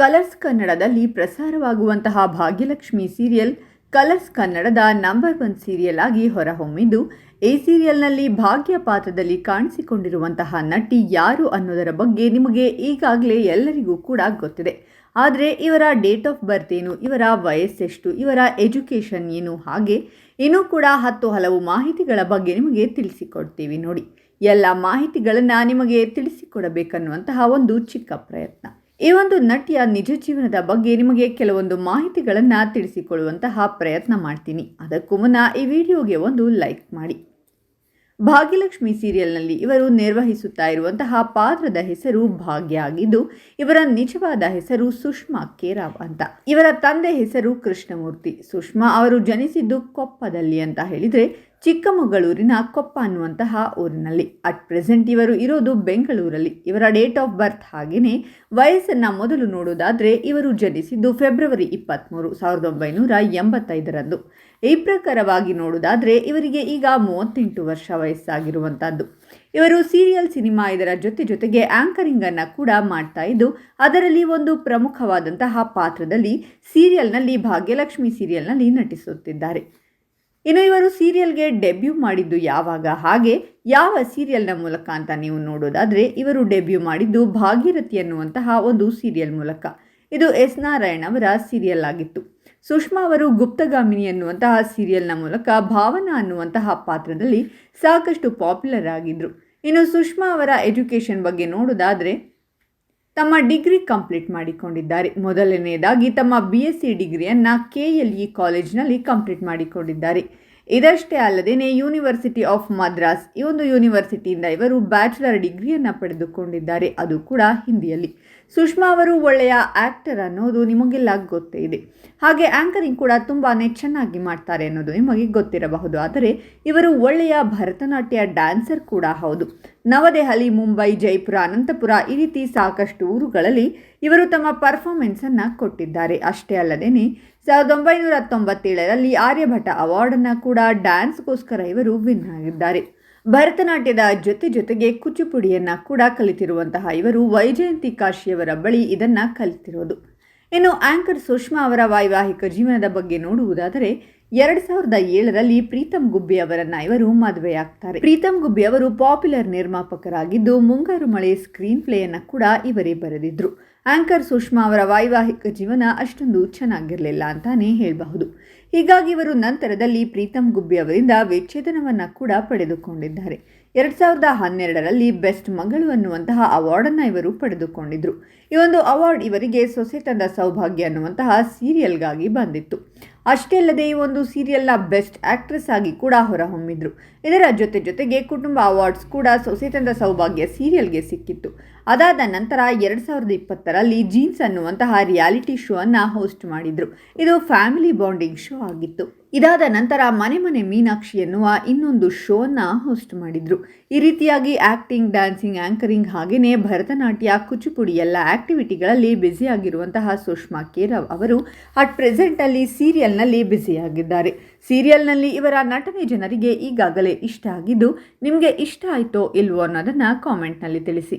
Colours ಕನ್ನಡದಲ್ಲಿ ಪ್ರಸಾರವಾಗುವಂತಹ Bhagyalakshmi serial colours ಕನ್ನಡದ ನಂಬರ್ ಒನ್ ಸೀರಿಯಲ್ ಆಗಿ ಹೊರಹೊಮ್ಮಿದ್ದು, ಈ ಸೀರಿಯಲ್ನಲ್ಲಿ ಭಾಗ್ಯ ಪಾತ್ರದಲ್ಲಿ ಕಾಣಿಸಿಕೊಂಡಿರುವಂತಹ ನಟಿ ಯಾರು ಅನ್ನೋದರ ಬಗ್ಗೆ ನಿಮಗೆ ಈಗಾಗಲೇ ಎಲ್ಲರಿಗೂ ಕೂಡ ಗೊತ್ತಿದೆ. ಆದರೆ ಇವರ ಡೇಟ್ ಆಫ್ ಬರ್ತ್ ಏನು, ಇವರ ವಯಸ್ಸೆಷ್ಟು, ಇವರ ಎಜುಕೇಷನ್ ಏನು, ಹಾಗೆ ಇನ್ನೂ ಕೂಡ ಹತ್ತು ಹಲವು ಮಾಹಿತಿಗಳ ಬಗ್ಗೆ ನಿಮಗೆ ತಿಳಿಸಿಕೊಡ್ತೀವಿ ನೋಡಿ. ಎಲ್ಲ ಮಾಹಿತಿಗಳನ್ನು ನಿಮಗೆ ತಿಳಿಸಿಕೊಡಬೇಕನ್ನುವಂತಹ ಒಂದು ಚಿಕ್ಕ ಪ್ರಯತ್ನ. ಈ ಒಂದು ನಟಿಯ ನಿಜ ಜೀವನದ ಬಗ್ಗೆ ನಿಮಗೆ ಕೆಲವೊಂದು ಮಾಹಿತಿಗಳನ್ನು ತಿಳಿಸಿಕೊಳ್ಳುವಂತಹ ಪ್ರಯತ್ನ ಮಾಡ್ತೀನಿ. ಅದಕ್ಕೂ ಮುನ್ನ ಈ ವಿಡಿಯೋಗೆ ಒಂದು ಲೈಕ್ ಮಾಡಿ. ಭಾಗ್ಯಲಕ್ಷ್ಮಿ ಸೀರಿಯಲ್ನಲ್ಲಿ ಇವರು ನಿರ್ವಹಿಸುತ್ತಾ ಇರುವಂತಹ ಪಾತ್ರದ ಹೆಸರು ಭಾಗ್ಯ ಆಗಿದ್ದು, ಇವರ ನಿಜವಾದ ಹೆಸರು ಸುಷ್ಮಾ ಕೇರಾವ್ ಅಂತ. ಇವರ ತಂದೆ ಹೆಸರು ಕೃಷ್ಣಮೂರ್ತಿ. ಸುಷ್ಮಾ ಅವರು ಜನಿಸಿದ್ದು ಕೊಪ್ಪದಲ್ಲಿ ಅಂತ ಹೇಳಿದರೆ ಚಿಕ್ಕಮಗಳೂರಿನ ಕೊಪ್ಪ ಅನ್ನುವಂತಹ ಊರಿನಲ್ಲಿ. ಅಟ್ ಪ್ರೆಸೆಂಟ್ ಇವರು ಇರೋದು ಬೆಂಗಳೂರಲ್ಲಿ. ಇವರ ಡೇಟ್ ಆಫ್ ಬರ್ತ್ ಹಾಗೆಯೇ ವಯಸ್ಸನ್ನು ಮೊದಲು ನೋಡೋದಾದರೆ ಇವರು ಜನಿಸಿದ್ದು ಫೆಬ್ರವರಿ ಇಪ್ಪತ್ತ್ಮೂರು ಸಾವಿರದ ಒಂಬೈನೂರ ಎಂಬತ್ತೈದರಂದು. ಈ ಪ್ರಕಾರವಾಗಿ ನೋಡೋದಾದರೆ ಇವರಿಗೆ ಈಗ ಮೂವತ್ತೆಂಟು ವರ್ಷ ವಯಸ್ಸಾಗಿರುವಂಥದ್ದು. ಇವರು ಸೀರಿಯಲ್ ಸಿನಿಮಾ ಇದರ ಜೊತೆ ಜೊತೆಗೆ ಆ್ಯಂಕರಿಂಗನ್ನು ಕೂಡ ಮಾಡ್ತಾ ಇದ್ದು, ಅದರಲ್ಲಿ ಒಂದು ಪ್ರಮುಖವಾದಂತಹ ಪಾತ್ರದಲ್ಲಿ ಸೀರಿಯಲ್ನಲ್ಲಿ ಭಾಗ್ಯಲಕ್ಷ್ಮಿ ಸೀರಿಯಲ್ನಲ್ಲಿ ನಟಿಸುತ್ತಿದ್ದಾರೆ. ಇನ್ನು ಇವರು ಸೀರಿಯಲ್ಗೆ ಡೆಬ್ಯೂ ಮಾಡಿದ್ದು ಯಾವಾಗ, ಹಾಗೆ ಯಾವ ಸೀರಿಯಲ್ನ ಮೂಲಕ ಅಂತ ನೀವು ನೋಡೋದಾದರೆ ಇವರು ಡೆಬ್ಯೂ ಮಾಡಿದ್ದು ಭಾಗೀರಥಿ ಅನ್ನುವಂತಹ ಒಂದು ಸೀರಿಯಲ್ ಮೂಲಕ. ಇದು ಎಸ್ ನಾರಾಯಣ್ ಅವರ ಸೀರಿಯಲ್ ಆಗಿತ್ತು. ಸುಷ್ಮಾ ಅವರು ಗುಪ್ತಗಾಮಿನಿ ಅನ್ನುವಂತಹ ಸೀರಿಯಲ್ನ ಮೂಲಕ ಭಾವನಾ ಅನ್ನುವಂತಹ ಪಾತ್ರದಲ್ಲಿ ಸಾಕಷ್ಟು ಪಾಪ್ಯುಲರ್ ಆಗಿದ್ದರು ಇನ್ನು ಸುಷ್ಮಾ ಅವರ ಎಜುಕೇಷನ್ ಬಗ್ಗೆ ನೋಡೋದಾದರೆ ತಮ್ಮ ಡಿಗ್ರಿ ಕಂಪ್ಲೀಟ್ ಮಾಡಿಕೊಂಡಿದ್ದಾರೆ. ಮೊದಲನೆಯದಾಗಿ ತಮ್ಮ ಬಿ ಎಸ್ ಸಿ ಡಿಗ್ರಿಯನ್ನು ಕೆ ಎಲ್ ಇ ಕಾಲೇಜ್ನಲ್ಲಿ ಕಂಪ್ಲೀಟ್ ಮಾಡಿಕೊಂಡಿದ್ದಾರೆ. ಇದಷ್ಟೇ ಅಲ್ಲದೆ ಯೂನಿವರ್ಸಿಟಿ ಆಫ್ ಮದ್ರಾಸ್ ಈ ಒಂದು ಯೂನಿವರ್ಸಿಟಿಯಿಂದ ಇವರು ಬ್ಯಾಚುಲರ್ ಡಿಗ್ರಿಯನ್ನು ಪಡೆದುಕೊಂಡಿದ್ದಾರೆ. ಅದು ಕೂಡ ಹಿಂದಿಯಲ್ಲಿ. ಸುಷ್ಮಾ ಅವರು ಒಳ್ಳೆಯ ಆ್ಯಕ್ಟರ್ ಅನ್ನೋದು ನಿಮಗೆಲ್ಲ ಗೊತ್ತೇ ಇದೆ. ಹಾಗೆ ಆ್ಯಂಕರಿಂಗ್ ಕೂಡ ತುಂಬಾ ಚೆನ್ನಾಗಿ ಮಾಡ್ತಾರೆ ಅನ್ನೋದು ನಿಮಗೆ ಗೊತ್ತಿರಬಹುದು. ಆದರೆ ಇವರು ಒಳ್ಳೆಯ ಭರತನಾಟ್ಯ ಡ್ಯಾನ್ಸರ್ ಕೂಡ ಹೌದು. ನವದೆಹಲಿ, ಮುಂಬೈ, ಜೈಪುರ, ಅನಂತಪುರ ಈ ರೀತಿ ಸಾಕಷ್ಟು ಊರುಗಳಲ್ಲಿ ಇವರು ತಮ್ಮ ಪರ್ಫಾರ್ಮೆನ್ಸನ್ನು ಕೊಟ್ಟಿದ್ದಾರೆ. ಅಷ್ಟೇ ಅಲ್ಲದೇ ಸಾವಿರದ ಒಂಬೈನೂರ ತೊಂಬತ್ತೇಳರಲ್ಲಿ ಆರ್ಯಭಟ ಅವಾರ್ಡನ್ನು ಕೂಡ ಡ್ಯಾನ್ಸ್ಗೋಸ್ಕರ ಇವರು ವಿನ್ ಆಗಿದ್ದಾರೆ. ಭರತನಾಟ್ಯದ ಜೊತೆ ಜೊತೆಗೆ ಕುಚುಪುಡಿಯನ್ನು ಕೂಡ ಕಲಿತಿರುವಂತಹ ಇವರು ವೈಜಯಂತಿ ಕಾಶಿಯವರ ಬಳಿ ಇದನ್ನು ಕಲಿತಿರೋದು. ಇನ್ನು ಆಂಕರ್ ಸುಷ್ಮಾ ಅವರ ವೈವಾಹಿಕ ಜೀವನದ ಬಗ್ಗೆ ನೋಡುವುದಾದರೆ, ಎರಡು ಸಾವಿರದ ಏಳರಲ್ಲಿ ಪ್ರೀತಮ್ ಗುಬ್ಬಿ ಅವರನ್ನ ಇವರು ಮದುವೆಯಾಗ್ತಾರೆ ಪ್ರೀತಮ್ ಗುಬ್ಬಿ ಅವರು ಪಾಪ್ಯುಲರ್ ನಿರ್ಮಾಪಕರಾಗಿದ್ದು, ಮುಂಗಾರು ಮಳೆ ಸ್ಕ್ರೀನ್ ಪ್ಲೇಯನ್ನು ಕೂಡ ಇವರೇ ಬರೆದಿದ್ರು. ಆಂಕರ್ ಸುಷ್ಮಾ ಅವರ ವೈವಾಹಿಕ ಜೀವನ ಅಷ್ಟೊಂದು ಚೆನ್ನಾಗಿರಲಿಲ್ಲ ಅಂತಾನೆ ಹೇಳಬಹುದು. ಹೀಗಾಗಿ ಇವರು ನಂತರದಲ್ಲಿ ಪ್ರೀತಮ್ ಗುಬ್ಬಿ ಅವರಿಂದ ವಿಚ್ಛೇದನವನ್ನು ಕೂಡ ಪಡೆದುಕೊಂಡಿದ್ದಾರೆ. ಎರಡು ಸಾವಿರದ ಹನ್ನೆರಡರಲ್ಲಿ ಬೆಸ್ಟ್ ಮಗಳು ಅನ್ನುವಂತಹ ಅವಾರ್ಡನ್ನು ಇವರು ಪಡೆದುಕೊಂಡಿದ್ದರು ಈ ಒಂದು ಅವಾರ್ಡ್ ಇವರಿಗೆ ಸೊಸೆ ತಂದ ಸೌಭಾಗ್ಯ ಅನ್ನುವಂತಹ ಸೀರಿಯಲ್ಗಾಗಿ ಬಂದಿತ್ತು. ಅಷ್ಟೇ ಅಲ್ಲದೆ ಈ ಒಂದು ಸೀರಿಯಲ್ನ ಬೆಸ್ಟ್ ಆಕ್ಟ್ರೆಸ್ ಆಗಿ ಕೂಡ ಹೊರಹೊಮ್ಮಿದ್ರು. ಇದರ ಜೊತೆ ಜೊತೆಗೆ ಕುಟುಂಬ ಅವಾರ್ಡ್ಸ್ ಕೂಡ ಸೊಸೆ ತಂದ ಸೌಭಾಗ್ಯ ಸೀರಿಯಲ್ಗೆ ಸಿಕ್ಕಿತ್ತು. ಅದಾದ ನಂತರ ಎರಡು ಸಾವಿರದ ಇಪ್ಪತ್ತರಲ್ಲಿ ಜೀನ್ಸ್ ಅನ್ನುವಂತಹ ರಿಯಾಲಿಟಿ ಶೋ ಅನ್ನು ಹೋಸ್ಟ್ ಮಾಡಿದ್ರು. ಇದು ಫ್ಯಾಮಿಲಿ ಬಾಂಡಿಂಗ್ ಶೋ ಆಗಿತ್ತು. ಇದಾದ ನಂತರ ಮನೆ ಮನೆ ಮೀನಾಕ್ಷಿ ಎನ್ನುವ ಇನ್ನೊಂದು ಶೋನ ಹೋಸ್ಟ್ ಮಾಡಿದ್ರು. ಈ ರೀತಿಯಾಗಿ ಆಕ್ಟಿಂಗ್ ಡ್ಯಾನ್ಸಿಂಗ್ ಆಂಕರಿಂಗ್ ಹಾಗೆಯೇ ಭರತನಾಟ್ಯ, ಕುಚುಪುಡಿ ಎಲ್ಲ ಆಕ್ಟಿವಿಟಿಗಳಲ್ಲಿ ಬ್ಯುಸಿಯಾಗಿರುವಂತಹ ಸುಷ್ಮಾ ಕೇರವ್ ಅವರು ಅಟ್ ಪ್ರೆಸೆಂಟಲ್ಲಿ ಸೀರಿಯಲ್ನಲ್ಲಿ ಬ್ಯುಸಿಯಾಗಿದ್ದಾರೆ ಸೀರಿಯಲ್ನಲ್ಲಿ ಇವರ ನಟನೆ ಜನರಿಗೆ ಈಗಾಗಲೇ ಇಷ್ಟ ಆಗಿದ್ದು ನಿಮಗೆ ಇಷ್ಟ ಆಯಿತೋ ಇಲ್ವೋ ಅನ್ನೋದನ್ನು ಕಾಮೆಂಟ್ನಲ್ಲಿ ತಿಳಿಸಿ.